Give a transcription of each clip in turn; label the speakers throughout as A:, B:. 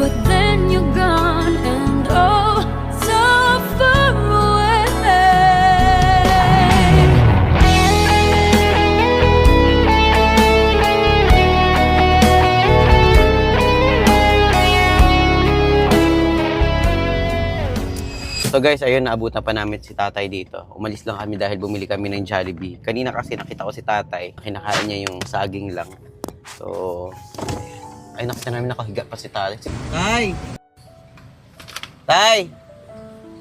A: away.
B: So guys, ayun, naabutan pa namin si tatay dito. Umalis lang kami dahil bumili kami ng Jollibee. Kanina kasi nakita ko si tatay, kinakain niya yung saging lang. So, ay nakita namin nakahiga pa si tatay. Tay! Tay!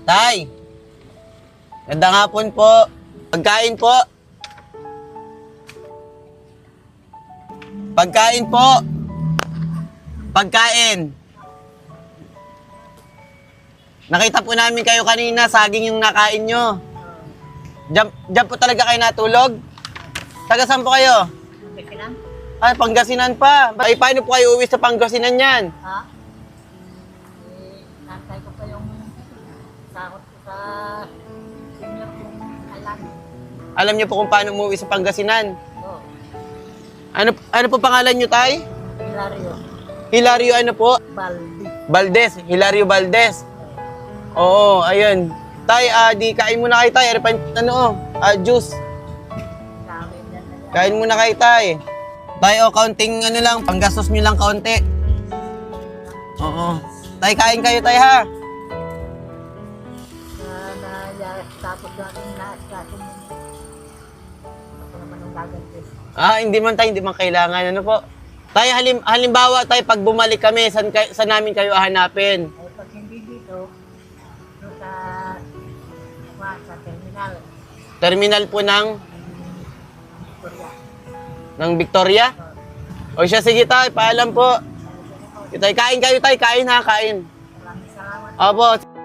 B: Tay! Gandang hapon po. Pagkain po. Pagkain po. Pagkain. Nakita po namin kayo kanina, saging yung nakain nyo. Diyan, diyan po talaga kayo natulog? Taga saan po kayo?
C: Pagkilang?
B: Ay, Pangasinan pa. Ay, paano po kayo uwi sa Pangasinan yan?
C: Ha? Eh, nantay ko pa yung sakot ko sa senior kong alam.
B: Alam niyo po kung paano umuwi sa Pangasinan.
C: Oo.
B: Ano, ano po pangalan niyo, Tay?
C: Hilario.
B: Hilario ano po?
C: Baldi.
B: Valdez. Hilario Valdez. Oo, ayun. Tay, ah, di kain muna kayo, Tay. Ano ano, ah, juice. Kain muna kayo, Tay. Tay, oh, kaunting ano lang, panggastos niyo lang kaunti. Oo. Tay, kain kayo, Tay, ha?
C: Tapos natin lahat sa atin. Ako naman ang gaganti.
B: Ah, hindi man tayo, hindi man kailangan. Ano po? Tayo, halim, halimbawa tayo, pag bumalik kami, saan, kay, saan namin kayo hanapin?
C: Ay, pag hindi dito, doon sa, sa terminal,
B: Terminal po ng,
C: Victoria.
B: Ng Victoria? O siya, sige tayo, paalam po. Tayo, kain kayo tayo, kain ha, kain. Opo,